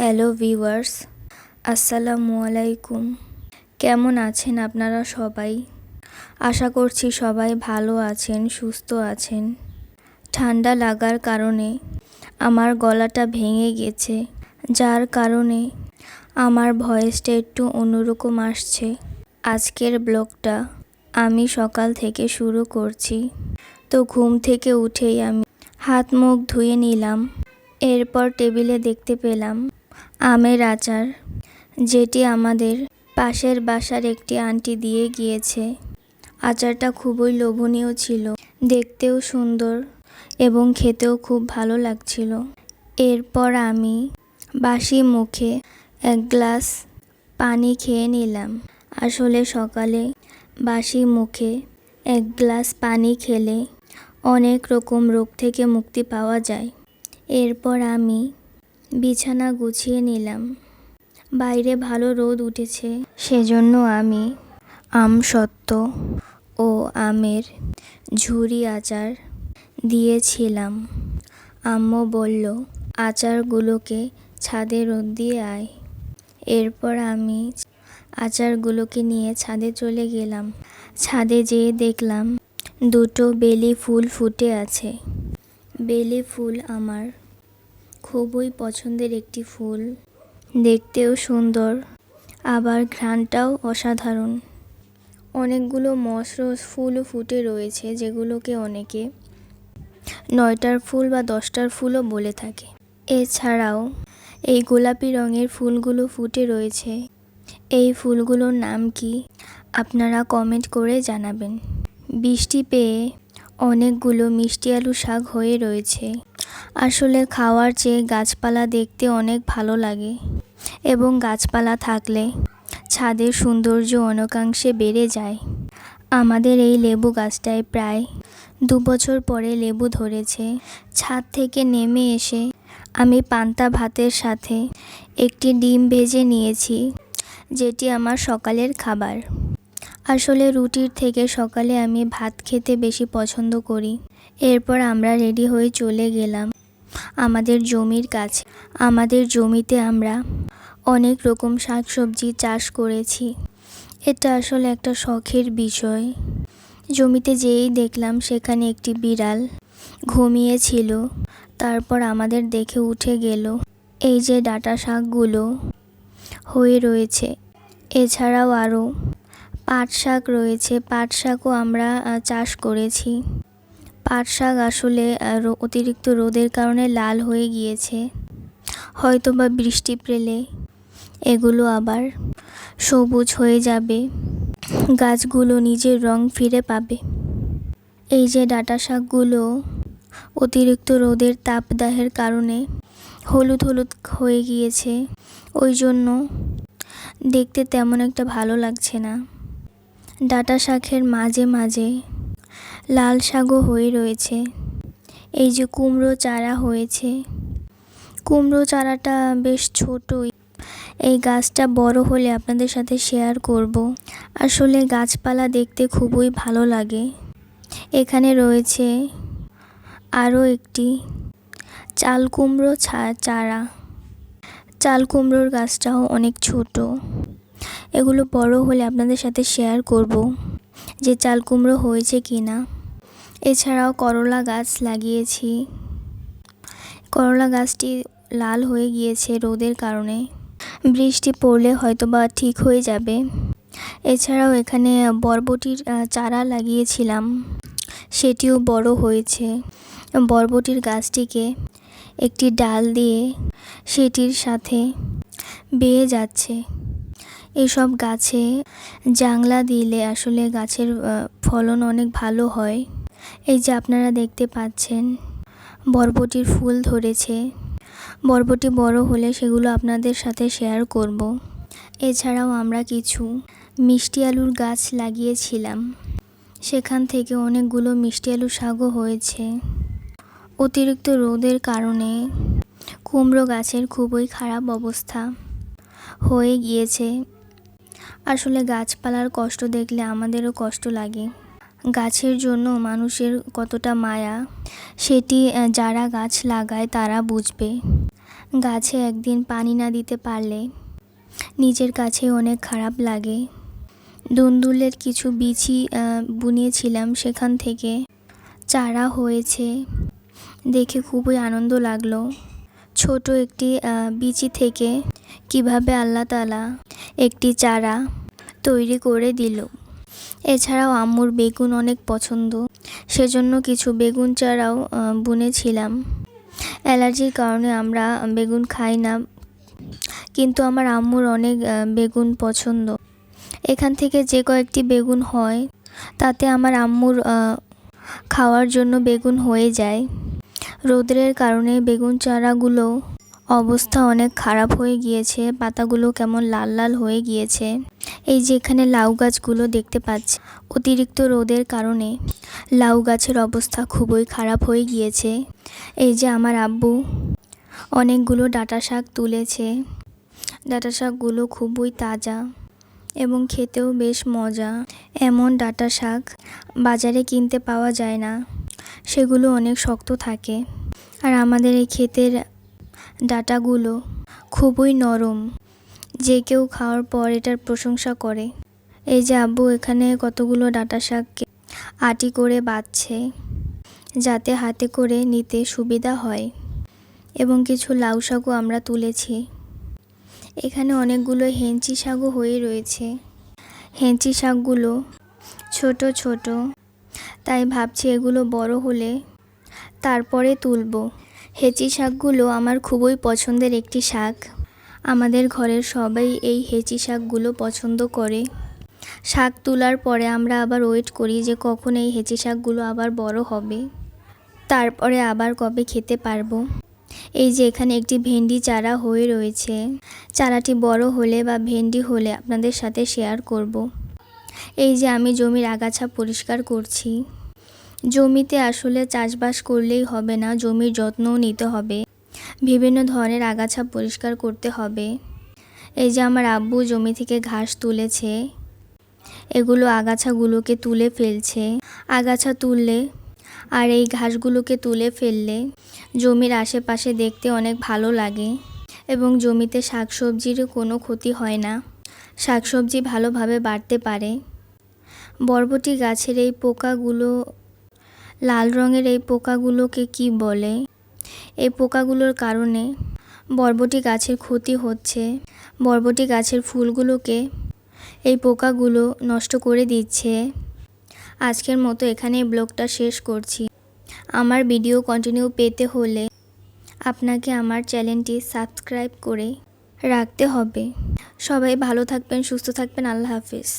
Hello viewers, আসসালামু আলাইকুম। কেমন আছেন আপনারা সবাই? আশা করছি সবাই ভালো আছেন, সুস্থ আছেন। ঠান্ডা লাগার কারণে আমার গলাটা ভেঙে গেছে, যার কারণে আমার ভয়েসটা একটু অন্যরকম আসছে। আজকের ব্লগটা আমি সকাল থেকে শুরু করছি। তো ঘুম থেকে উঠেই আমি হাত মুখ ধুয়ে নিলাম, এরপর টেবিলে দেখতে পেলাম আমের আচার, যেটি আমাদের পাশের বাসার একটি আন্টি দিয়ে গিয়েছে। আচারটা খুবই লোভনীয় ছিল, দেখতেও সুন্দর এবং খেতেও খুব ভালো লাগছিল। এরপর আমি বাসি মুখে এক গ্লাস পানি খেয়ে নিলাম। আসলে সকালে বাসি মুখে এক গ্লাস পানি খেলে অনেক রকম রোগ থেকে মুক্তি পাওয়া যায়। এরপর আমি বিছানা গুছিয়ে নিলাম। বাইরে ভালো রোদ উঠেছে, সেজন্য আমি আম সত্ত্ব ও আমের ঝুরি আচার দিয়েছিলাম। আম্মু বলল, আচারগুলোকে ছাদে রোদ দিয়ে আয়। এরপর আমি আচারগুলোকে নিয়ে ছাদে চলে গেলাম। ছাদে যেয়ে দেখলাম দুটো বেলি ফুল ফুটে আছে। বেলি ফুল আমার খুবই পছন্দের একটি ফুল। দেখতেও সুন্দর, আবার ঘ্রাণটাও অসাধারণ। অনেকগুলো মশরস ফুলও ফুটে রয়েছে, যেগুলোকে অনেকে নয়টার ফুল বা দশটার ফুলও বলে থাকে। এছাড়াও এই গোলাপি রঙের ফুলগুলো ফুটে রয়েছে। এই ফুলগুলোর নাম কি আপনারা কমেন্ট করে জানাবেন। বৃষ্টি পেয়ে অনেকগুলো মিষ্টি আলু শাক হয়ে রয়েছে। আসলে খাওয়ার চেয়ে গাছপালা দেখতে অনেক ভালো লাগে এবং গাছপালা থাকলে ছাদের সৌন্দর্য অনেকাংশে বেড়ে যায়। আমাদের এই লেবু গাছটায় প্রায় দু বছর পরে লেবু ধরেছে। ছাদ থেকে নেমে এসে আমি পান্তা ভাতের সাথে একটি ডিম ভেজে নিয়েছি, যেটি আমার সকালের খাবার। আসলে রুটির থেকে সকালে আমি ভাত খেতে বেশি পছন্দ করি। এরপর আমরা রেডি হয়ে চলে গেলাম আমাদের জমির কাছে। আমাদের জমিতে আমরা অনেক রকম শাকসবজি চাষ করেছি। এটা আসলে একটা শখের বিষয়। জমিতে যেয়েই দেখলাম সেখানে একটি বিড়াল ঘুমিয়েছিল। তারপর আমাদের দেখে উঠে গেল এই যে ডাটা শাকগুলো হয়ে রয়েছে। এছাড়াও আরও পাট শাক রয়েছে। পাট শাকও আমরা চাষ করেছি। পাট শাক আসলে অতিরিক্ত রোদের কারণে লাল হয়ে গিয়েছে। হয়তো বা বৃষ্টি পেলে। এগুলো আবার সবুজ হয়ে যাবে। গাছগুলো নিজের রং ফিরে পাবে। এই যে ডাটা শাকগুলো অতিরিক্ত রোদের তাপদাহের কারণে হলুদ হলুদ হয়ে গিয়েছে, ওই জন্য দেখতে তেমন একটা ভালো লাগছে না। ডাটা শাকের মাঝে মাঝে লাল শাকও হয়ে রয়েছে। এই যে কুমড়ো চারা হয়েছে। কুমড়ো চারাটা বেশ ছোটই। এই গাছটা বড় হলে আপনাদের সাথে শেয়ার করব। আসলে গাছপালা দেখতে খুবই ভালো লাগে। এখানে রয়েছে আরও একটি চাল কুমড়ো চারা। চাল কুমড়োর গাছটাও অনেক ছোট। এগুলো বড় হলে আপনাদের সাথে শেয়ার করব যে চাল কুমড়ো হয়েছে কি না এছাড়াও করলা গাছ লাগিয়েছি। করলা গাছটি লাল হয়ে গিয়েছে রোদের কারণে। বৃষ্টি পড়লে হয়তো বা ঠিক হয়ে যাবে। এছাড়াও এখানে বরবটির চারা লাগিয়েছিলাম। সেটিও বড় হয়েছে। বরবটির গাছটিকে একটি ডাল দিয়ে সেটির সাথে বেয়ে যাচ্ছে। এসব গাছে জাংলা দিলে আসলে গাছের ফলন অনেক ভালো হয়। এই যে আপনারা দেখতে পাচ্ছেন, বরবটির ফুল ধরেছে। বরবটি বড় হলে সেগুলো আপনাদের সাথে শেয়ার করব। এছাড়াও আমরা কিছু মিষ্টি আলুর গাছ লাগিয়েছিলাম। সেখান থেকে অনেকগুলো মিষ্টি আলু শাকও হয়েছে। অতিরিক্ত রোদের কারণে কুমড়ো গাছের খুবই খারাপ অবস্থা হয়ে গিয়েছে। আসলে গাছপালার কষ্ট দেখলে আমাদেরও কষ্ট লাগে। গাছের জন্য মানুষের কতটা মায়া, সেটি যারা গাছ লাগায় তারা বুঝবে। গাছে একদিন পানি না দিতে পারলে নিজের কাছে অনেক খারাপ লাগে। দুন্দুলের কিছু বিচি বুনিয়েছিলাম সেখান থেকে। চারা হয়েছে, দেখে খুবই আনন্দ লাগল। ছোট একটি বিচি থেকে কীভাবে আল্লাহ তালা একটি চারা তৈরি করে দিল। এছাড়াও আম্মুর বেগুন অনেক পছন্দ। সেজন্য কিছু বেগুন চারাও বুনেছিলাম। অ্যালার্জির কারণে আমরা বেগুন খাই না। কিন্তু আমার আম্মুর অনেক বেগুন পছন্দ। এখান থেকে যে কয়েকটি বেগুন হয়, তাতে আমার আম্মুর খাওয়ার জন্য বেগুন হয়ে যায়। রোদের কারণে বেগুন চারাগুলো অবস্থা অনেক খারাপ হয়ে গিয়েছে, পাতাগুলো কেমন লাল লাল হয়ে গিয়েছে। এই যে এখানে লাউ গাছগুলো দেখতে পাচ্ছি, অতিরিক্ত রোদের কারণে লাউ গাছের অবস্থা খুবই খারাপ হয়ে গিয়েছে। এই যে আমার আব্বু অনেকগুলো ডাটা শাক তুলেছে। ডাঁটা শাকগুলো খুবই তাজা এবং খেতেও বেশ মজা। এমন ডাঁটা শাক বাজারে কিনতে পাওয়া যায় না, সেগুলো অনেক শক্ত থাকে। আর আমাদের এই ক্ষেতের ডাঁটাগুলো খুবই নরম। যে কেউ খাওয়ার পর এটার প্রশংসা করে। এই যে আব্বু, এখানে কতগুলো ডাঁটা শাককে আটি করে বাচ্ছে যাতে হাতে করে নিতে সুবিধা হয় এবং কিছু লাউ শাকও আমরা তুলেছি। এখানে অনেকগুলো হেঞ্চি শাকও হয়ে রয়েছে। হেঞ্চি শাকগুলো ছোট ছোট, তাই ভাবছি এগুলো বড় হলে তারপরে তুলবো। হেঁচি শাকগুলো আমার খুবই পছন্দের একটি শাক। আমাদের ঘরের সবাই এই হেঁচি শাকগুলো পছন্দ করে। শাক তোলার পরে আমরা আবার ওয়েট করি যে কখন এই হেঁচি শাকগুলো আবার বড় হবে। তারপরে আবার কবে খেতে পারব। এই যে এখানে একটি ভেন্ডি চারা হয়ে রয়েছে। চারাটি বড় হলে বা ভেন্ডি হলে আপনাদের সাথে শেয়ার করব। এই যে আমি জমির আগাছা পরিষ্কার করছি। জমিতে আসলে চাষবাস করলেই হবে না, জমির যত্নও নিতে হবে। বিভিন্ন ধরনের আগাছা পরিষ্কার করতে হবে। এই যে আমার আব্বু জমি থেকে ঘাস তুলেছে, এগুলো আগাছাগুলোকে তুলে ফেলছে। আগাছা তুললে আর এই ঘাসগুলোকে তুলে ফেললে জমির আশেপাশে দেখতে অনেক ভালো লাগে এবং জমিতে শাকসবজিরও কোনো ক্ষতি হয় না। শাকসবজি ভালোভাবে বাড়তে পারে। বরবটি গাছের এই পোকাগুলো লাল রঙের এই পোকাগুলোকে কি বলে? এই পোকাগুলোর কারণে বরবটি গাছের ক্ষতি হচ্ছে। বরবটি গাছের ফুলগুলোকে এই পোকাগুলো নষ্ট করে দিচ্ছে। আজকের মতো এখানে ব্লগটা শেষ করছি। আমার ভিডিও কন্টিনিউ পেতে হলে আপনাকে আমার চ্যানেলটি সাবস্ক্রাইব করে রাখতে হবে। সবাই ভালো থাকবেন, সুস্থ থাকবেন। আল্লাহ হাফিজ।